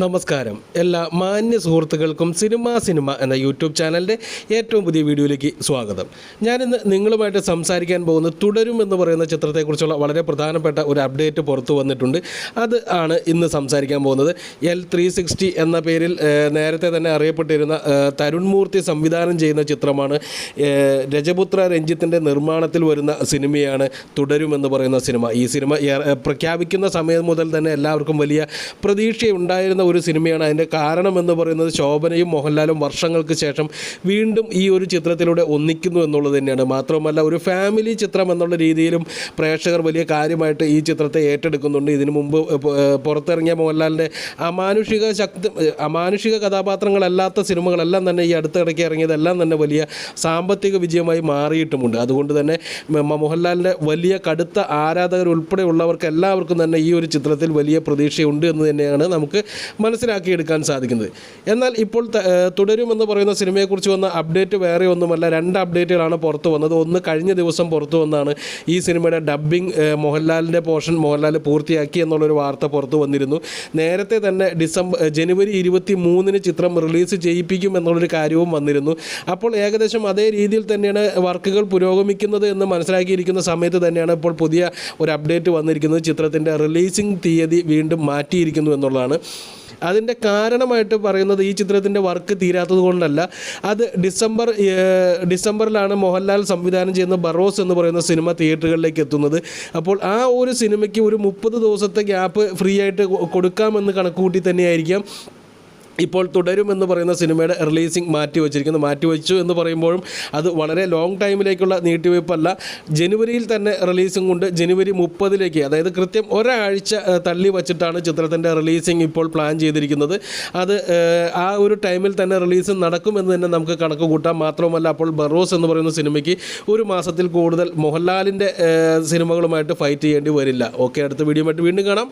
നമസ്കാരം. എല്ലാ മാന്യ സുഹൃത്തുക്കൾക്കും സിനിമ സിനിമ എന്ന യൂട്യൂബ് ചാനലിന്റെ ഏറ്റവും പുതിയ വീഡിയോയിലേക്ക് സ്വാഗതം. ഞാനിന്ന് നിങ്ങളുമായിട്ട് സംസാരിക്കാൻ പോകുന്ന തുടരും എന്ന് പറയുന്ന ചിത്രത്തെക്കുറിച്ചുള്ള വളരെ പ്രധാനപ്പെട്ട ഒരു അപ്ഡേറ്റ് പുറത്തു വന്നിട്ടുണ്ട്. അത് ആണ് ഇന്ന് സംസാരിക്കാൻ പോകുന്നത്. എൽ ത്രീ സിക്സ്റ്റി എന്ന പേരിൽ നേരത്തെ തന്നെ അറിയപ്പെട്ടിരുന്ന തരുൺമൂർത്തി തരുൺ മൂർത്തി സംവിധാനം ചെയ്യുന്ന ചിത്രമാണ് രജപുത്ര രഞ്ജിത്തിന്റെ നിർമ്മാണത്തിൽ വരുന്ന സിനിമയാണ് തുടരും എന്ന് പറയുന്ന സിനിമ. ഈ സിനിമ പ്രഖ്യാപിക്കുന്ന സമയം മുതൽ തന്നെ എല്ലാവർക്കും വലിയ പ്രതീക്ഷയുണ്ടായിരുന്ന ഒരു സിനിമയാണ്. അതിന്റെ കാരണം എന്ന് പറയുന്നത് ശോഭനയും മോഹൻലാലും വർഷങ്ങൾക്ക് ശേഷം വീണ്ടും ഈ ഒരു ചിത്രത്തിലൂടെ ഒന്നിക്കുന്നു എന്നുള്ളത് തന്നെയാണ്. മാത്രമല്ല ഒരു ഫാമിലി ചിത്രം എന്നുള്ള രീതിയിലും പ്രേക്ഷകർ വലിയ കാര്യമായിട്ട് ഈ ചിത്രത്തെ ഏറ്റെടുക്കുന്നുണ്ട്. ഇതിനു മുമ്പ് പുറത്തിറങ്ങിയ മോഹൻലാലിന്റെ അമാനുഷിക ശക്തി അമാനുഷിക കഥാപാത്രങ്ങളല്ലാത്ത സിനിമകളെല്ലാം തന്നെ ഈ അടുത്തിടയ്ക്ക് ഇറങ്ങിയതെല്ലാം തന്നെ വലിയ സാമ്പത്തിക വിജയമായി മാറിയിട്ടുമുണ്ട്. അതുകൊണ്ട് തന്നെ മോഹൻലാലിന്റെ വലിയ കടുത്ത ആരാധകർ ഉൾപ്പെടെയുള്ളവർക്ക് എല്ലാവർക്കും തന്നെ ഈ ഒരു ചിത്രത്തിൽ വലിയ പ്രതീക്ഷയുണ്ട് എന്ന് തന്നെയാണ് നമുക്ക് മനസ്സിലാക്കിയെടുക്കാൻ സാധിക്കുന്നത്. എന്നാൽ ഇപ്പോൾ തുടരുമെന്ന് പറയുന്ന സിനിമയെക്കുറിച്ച് വന്ന അപ്ഡേറ്റ് വേറെ ഒന്നുമല്ല രണ്ട് അപ്ഡേറ്റുകളാണ് പുറത്തു വന്നത്. ഒന്ന് കഴിഞ്ഞ ദിവസം പുറത്തു വന്നാണ് ഈ സിനിമയുടെ ഡബ്ബിംഗ് മോഹൻലാലിന്റെ പോർഷൻ മോഹൻലാൽ പൂർത്തിയാക്കി എന്നുള്ളൊരു വാർത്ത പുറത്തു വന്നിരുന്നു. നേരത്തെ തന്നെ ഡിസംബർ ജനുവരി ഇരുപത്തി മൂന്നിന് ചിത്രം റിലീസ് ചെയ്യിപ്പിക്കും എന്നുള്ളൊരു കാര്യവും വന്നിരുന്നു. അപ്പോൾ ഏകദേശം അതേ രീതിയിൽ തന്നെയാണ് വർക്കുകൾ പുരോഗമിക്കുന്നത് എന്ന് മനസ്സിലാക്കിയിരിക്കുന്ന സമയത്ത് തന്നെയാണ് ഇപ്പോൾ പുതിയ ഒരു അപ്ഡേറ്റ് വന്നിരിക്കുന്നത്. ചിത്രത്തിന്റെ റിലീസിംഗ് തീയതി വീണ്ടും മാറ്റിയിരിക്കുന്നു എന്നുള്ളതാണ്. അതിന്റെ കാരണമായിട്ട് പറയുന്നത് ഈ ചിത്രത്തിന്റെ വർക്ക് തീരാത്തത് കൊണ്ടല്ല. അത് ഡിസംബർ ഡിസംബറിലാണ് മോഹൻലാൽ സംവിധാനം ചെയ്യുന്ന ബറോസ് എന്ന് പറയുന്ന സിനിമ തിയേറ്ററുകളിലേക്ക് എത്തുന്നത്. അപ്പോൾ ആ ഒരു സിനിമയ്ക്ക് ഒരു മുപ്പത് ദിവസത്തെ ഗ്യാപ്പ് ഫ്രീ ആയിട്ട് കൊടുക്കാമെന്ന് കണക്കുകൂട്ടി തന്നെയായിരിക്കാം. ഇപ്പോൾ തുടരും എന്ന് പറയുന്ന സിനിമയുടെ റിലീസിംഗ് മാറ്റി വച്ചിരിക്കുന്നു മാറ്റി വെച്ചു എന്ന് പറയുമ്പോഴും അത് വളരെ ലോങ് ടൈമിലേക്കുള്ള നീട്ടിവയ്പ്പല്ല. ജനുവരിയിൽ തന്നെ റിലീസിംഗ് ഉണ്ട്. ജനുവരി മുപ്പതിലേക്ക് അതായത് കൃത്യം ഒരാഴ്ച തള്ളി വച്ചിട്ടാണ് ചിത്രത്തിന്റെ റിലീസിംഗ് ഇപ്പോൾ പ്ലാൻ ചെയ്തിരിക്കുന്നത്. അത് ആ ഒരു ടൈമിൽ തന്നെ റിലീസ് നടക്കുമെന്ന് തന്നെ നമുക്ക് കണക്ക് കൂട്ടാം. മാത്രമല്ല അപ്പോൾ ബറോസ് എന്ന് പറയുന്ന സിനിമയ്ക്ക് ഒരു മാസത്തിൽ കൂടുതൽ മോഹൻലാലിന്റെ സിനിമകളുമായിട്ട് ഫൈറ്റ് ചെയ്യേണ്ടി വരില്ല. ഓക്കെ അടുത്ത വീഡിയോ വീണ്ടും കാണാം.